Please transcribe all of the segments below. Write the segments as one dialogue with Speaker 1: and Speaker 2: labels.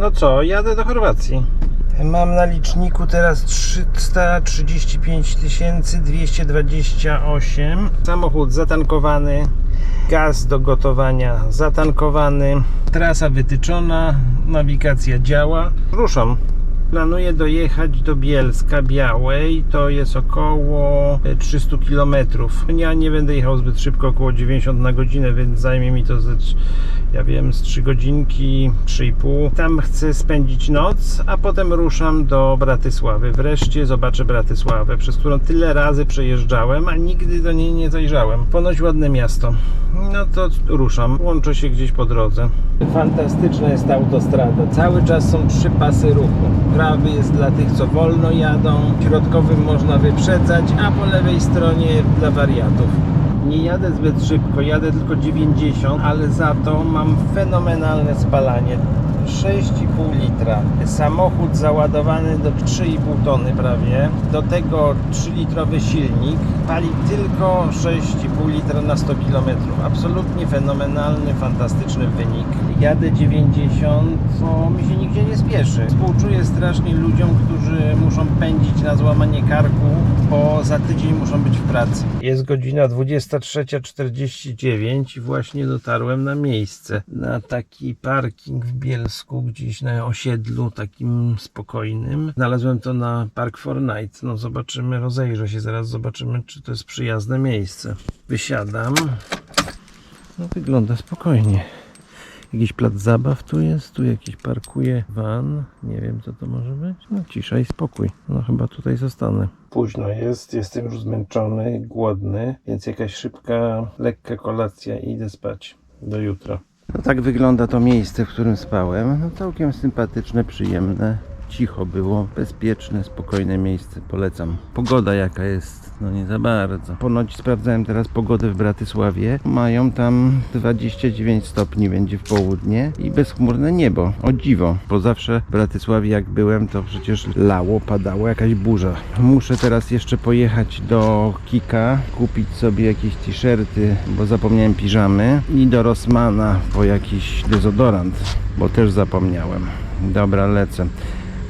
Speaker 1: No co, jadę do Chorwacji. Mam na liczniku teraz 335 228. Samochód zatankowany, gaz do gotowania zatankowany, trasa wytyczona, nawigacja działa. Ruszam. Planuję dojechać do Bielska Białej, to jest około e, 300 km. Ja nie będę jechał zbyt szybko, około 90 na godzinę, więc zajmie mi to ze, ja wiem, z 3 godzinki, 3,5. Tam chcę spędzić noc, a potem ruszam do Bratysławy. Wreszcie zobaczę Bratysławę, przez którą tyle razy przejeżdżałem, a nigdy do niej nie zajrzałem. Ponoć ładne miasto. No to ruszam, łączę się gdzieś po drodze. Fantastyczna jest ta autostrada. Cały czas są trzy pasy ruchu. Prawy jest dla tych, co wolno jadą, środkowym można wyprzedzać, a po lewej stronie dla wariatów. Nie jadę zbyt szybko, jadę tylko 90, ale za to mam fenomenalne spalanie. 6,5 litra. Samochód załadowany do 3,5 tony prawie. Do tego 3-litrowy silnik. Pali tylko 6,5 litra na 100 km. Absolutnie fenomenalny, fantastyczny wynik. Jadę 90, co mi się spieszy. Współczuję strasznie ludziom, którzy muszą pędzić na złamanie karku, bo za tydzień muszą być w pracy. Jest godzina 23.49 i właśnie dotarłem na miejsce. Na taki parking w Bielsku, gdzieś na osiedlu takim spokojnym. Znalazłem to na Park for Night. No zobaczymy, rozejrzę się zaraz, zobaczymy czy to jest przyjazne miejsce. Wysiadam. No wygląda spokojnie. Jakiś plac zabaw tu jest, tu jakiś parkuje van, nie wiem co to może być. No cisza i spokój, no chyba tutaj zostanę. Późno jest, jestem już zmęczony, głodny, więc jakaś szybka, lekka kolacja i idę spać. Do jutra. No tak wygląda to miejsce, w którym spałem. No całkiem sympatyczne, przyjemne. Cicho było, bezpieczne, spokojne miejsce, polecam. Pogoda jaka jest, no nie za bardzo. Ponoć sprawdzałem teraz pogodę w Bratysławie. Mają tam 29 stopni będzie w południe i bezchmurne niebo. O dziwo, bo zawsze w Bratysławie jak byłem, to przecież lało, padało, jakaś burza. Muszę teraz jeszcze pojechać do Kika, kupić sobie jakieś t-shirty, bo zapomniałem piżamy i do Rossmana po jakiś dezodorant, bo też zapomniałem. Dobra, lecę.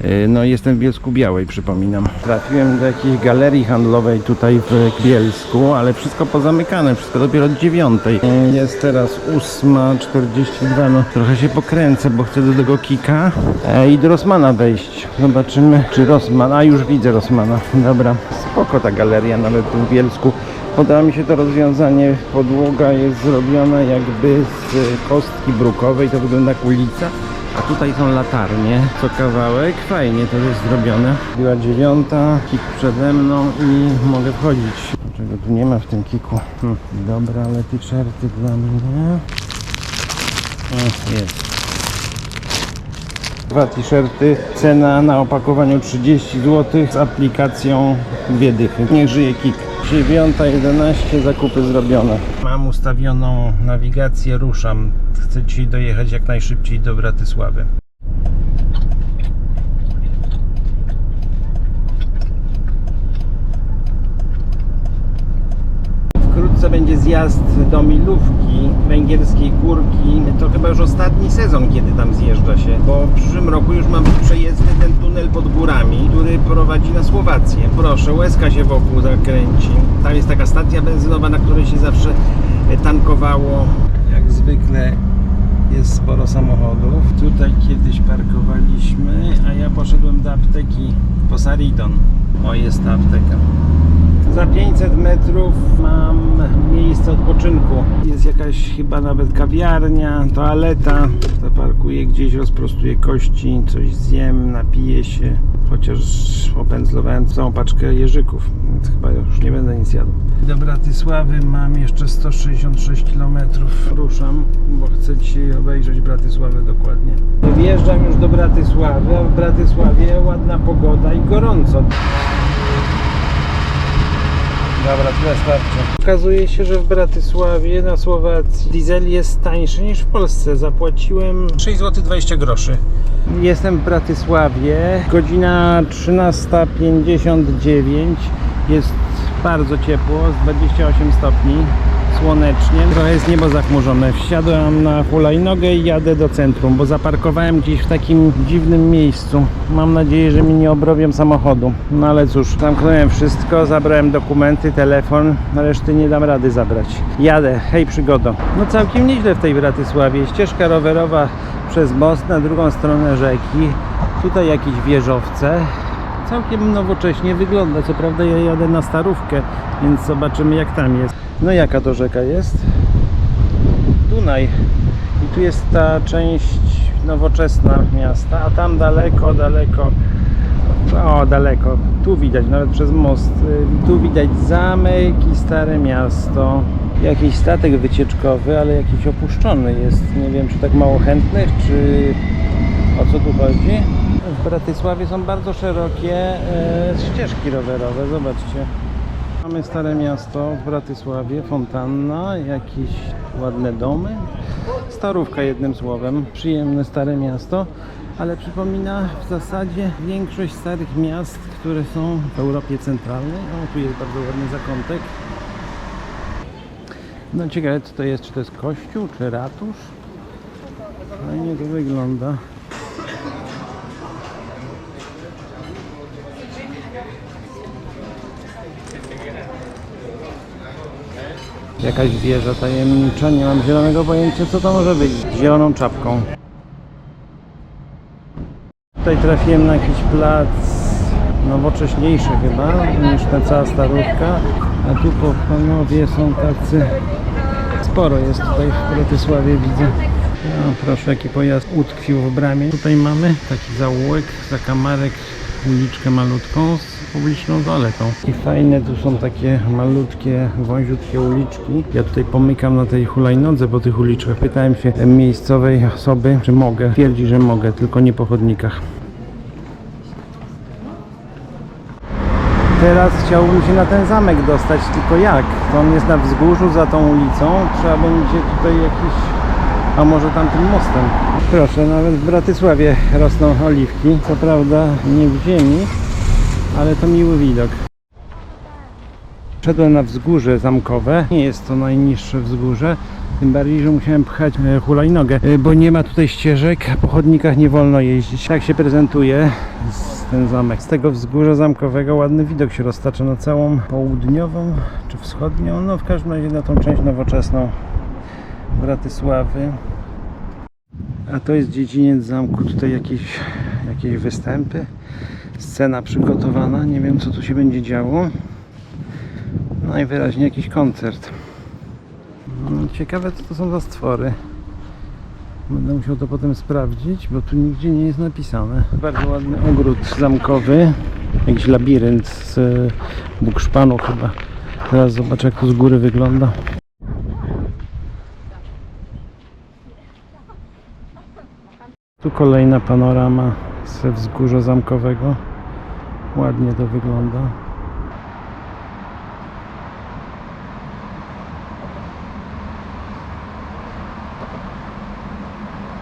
Speaker 1: Yy, No jestem w Bielsku Białej, przypominam. Trafiłem do jakiejś galerii handlowej tutaj w Bielsku, ale wszystko pozamykane, wszystko dopiero od dziewiątej. Yy, Jest teraz 8.42, no trochę się pokręcę, bo chcę do tego Kika e, i do Rossmana wejść. Zobaczymy, czy Rossman, a już widzę Rossmana. Dobra, spoko ta galeria nawet w Bielsku. Podoba mi się to rozwiązanie, podłoga jest zrobiona jakby z kostki brukowej, to wygląda jak ulica. A tutaj są latarnie, co kawałek. Fajnie to jest zrobione. Była dziewiąta, kik przede mną i mogę wchodzić. Czego tu nie ma w tym kiku? Hm, dobra, ale t-shirty dla mnie. O, jest. Dwa t-shirty, cena na opakowaniu 30 zł z aplikacją dwie dychy. Niech żyje kik. 9.11 zakupy zrobione. Mam ustawioną nawigację, ruszam. Chcę dzisiaj dojechać jak najszybciej do Bratysławy. Wkrótce będzie zjazd do Milówki, węgierskiej górki. To chyba już ostatni sezon, kiedy tam zjeżdża się, bo w przyszłym roku już ma być przejezdny ten tunel pod górami, który prowadzi na Słowację. Proszę, łezka się wokół zakręci. Tam jest taka stacja benzynowa, na której się zawsze e, tankowało. Jak zwykle jest sporo samochodów. Tutaj kiedyś parkowaliśmy, a ja poszedłem do apteki po Saridon. O, jest ta apteka. Za 500 metrów mam miejsce odpoczynku. Jest jakaś chyba nawet kawiarnia, toaleta. Zaparkuję gdzieś, rozprostuję kości, coś zjem, napiję się. Chociaż opędzlowałem całą paczkę jeżyków, więc chyba już nie będę nic jadł. Do Bratysławy mam jeszcze 166 km. Ruszam, bo chcę dzisiaj obejrzeć Bratysławę dokładnie. Wjeżdżam już do Bratysławy, a w Bratysławie ładna pogoda i gorąco. Dobra, tyle starczy. Okazuje się, że w Bratysławie na Słowacji diesel jest tańszy niż w Polsce. Zapłaciłem 6 zł 20 groszy. Jestem w Bratysławie. Godzina 13.59. Jest bardzo ciepło, z 28 stopni. Słonecznie. Trochę jest niebo zachmurzone. Wsiadłem na hulajnogę i jadę do centrum, bo zaparkowałem gdzieś w takim dziwnym miejscu. Mam nadzieję, że mi nie obrobią samochodu. No ale cóż, zamknąłem wszystko, zabrałem dokumenty, telefon, reszty nie dam rady zabrać. Jadę, hej przygodo. No całkiem nieźle w tej Bratysławie. Ścieżka rowerowa przez most na drugą stronę rzeki. Tutaj jakieś wieżowce. Całkiem nowocześnie wygląda. Co prawda ja jadę na starówkę, więc zobaczymy jak tam jest. No jaka to rzeka jest? Dunaj. I tu jest ta część nowoczesna miasta, a tam daleko, daleko, o daleko, tu widać nawet przez most, y, tu widać zamek i stare miasto. Jakiś statek wycieczkowy, ale jakiś opuszczony jest. Nie wiem, czy tak mało chętnych, czy o co tu chodzi. W Bratysławie są bardzo szerokie e, ścieżki rowerowe, zobaczcie. Mamy Stare Miasto w Bratysławie, fontanna, jakieś ładne domy. Starówka jednym słowem, przyjemne Stare Miasto, ale przypomina w zasadzie większość starych miast, które są w Europie Centralnej. O, tu jest bardzo ładny zakątek. No ciekawe co to jest, czy to jest kościół, czy ratusz? Fajnie to wygląda. Jakaś wieża tajemnicza, nie mam zielonego pojęcia co to może być. Z zieloną czapką. Tutaj trafiłem na jakiś plac nowocześniejszy chyba niż ta cała starówka. A tu po panowie są tacy... Sporo jest tutaj w Bratysławie widzę. No, proszę, jaki pojazd utkwił w bramie. Tutaj mamy taki zaułek, zakamarek, uliczkę malutką publiczną toaletą. I fajne tu są takie malutkie, wąziutkie uliczki. Ja tutaj pomykam na tej hulajnodze po tych uliczkach. Pytałem się miejscowej osoby, czy mogę. Twierdzi, że mogę, tylko nie po chodnikach. Teraz chciałbym się na ten zamek dostać, tylko jak? To on jest na wzgórzu za tą ulicą. Trzeba będzie tutaj jakiś... A może tamtym mostem? Proszę, nawet w Bratysławie rosną oliwki. Co prawda nie w ziemi, ale to miły widok. Szedłem na wzgórze zamkowe. Nie jest to najniższe wzgórze. Tym bardziej, że musiałem pchać e, hulajnogę, e, bo nie ma tutaj ścieżek, po chodnikach nie wolno jeździć. Tak się prezentuje ten zamek. Z tego wzgórza zamkowego ładny widok się roztacza na całą południową czy wschodnią, no w każdym razie na tą część nowoczesną Bratysławy. A to jest dziedziniec zamku, tutaj jakieś, jakieś występy, scena przygotowana, nie wiem co tu się będzie działo. Najwyraźniej jakiś koncert. No, Ciekawe co to są za stwory. Będę musiał to potem sprawdzić, bo tu nigdzie nie jest napisane. Bardzo ładny ogród zamkowy. Jakiś labirynt z e, bukszpanu chyba. Teraz zobaczę jak to z góry wygląda. Tu kolejna panorama ze wzgórza zamkowego. Ładnie to wygląda.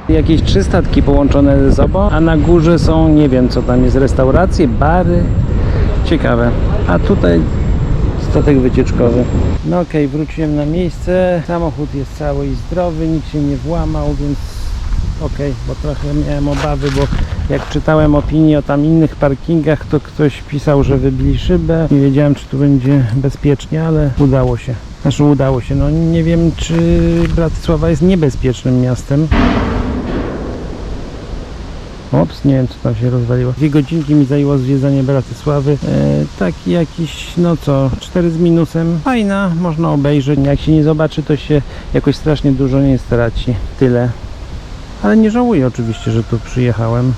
Speaker 1: Jakieś trzy statki połączone ze sobą, a na górze są, nie wiem co tam jest, restauracje, bary. Ciekawe. A tutaj statek wycieczkowy. No okej, wróciłem na miejsce. Samochód jest cały i zdrowy, nikt się nie włamał, więc okej, bo trochę miałem obawy, bo jak czytałem opinie o tam innych parkingach, to ktoś pisał, że wybili szybę. Nie wiedziałem, czy tu będzie bezpiecznie, ale udało się. Znaczy udało się. No nie wiem, czy Bratysława jest niebezpiecznym miastem. Ops, nie wiem co tam się rozwaliło. Dwie godzinki mi zajęło zwiedzanie Bratysławy. E, taki jakiś, no co, 4 z minusem. Fajna, można obejrzeć. Jak się nie zobaczy, to się jakoś strasznie dużo nie straci. Tyle. Ale nie żałuję oczywiście, że tu przyjechałem.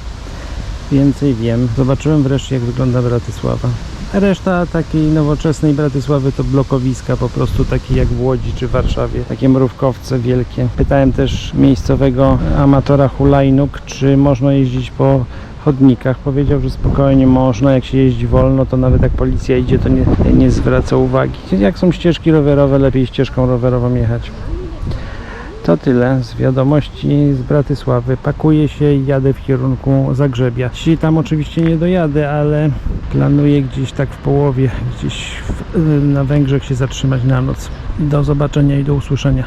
Speaker 1: Więcej wiem. Zobaczyłem wreszcie jak wygląda Bratysława. Reszta takiej nowoczesnej Bratysławy to blokowiska, po prostu takie jak w Łodzi czy Warszawie, takie mrówkowce wielkie. Pytałem też miejscowego amatora hulajnóg, czy można jeździć po chodnikach. Powiedział, że spokojnie można, jak się jeździ wolno, to nawet jak policja idzie, to nie, nie zwraca uwagi. Jak są ścieżki rowerowe, lepiej ścieżką rowerową jechać. To tyle z wiadomości z Bratysławy. Pakuję się i jadę w kierunku Zagrzebia. Dzisiaj tam oczywiście nie dojadę, ale planuję gdzieś tak w połowie, gdzieś w, na Węgrzech się zatrzymać na noc. Do zobaczenia i do usłyszenia.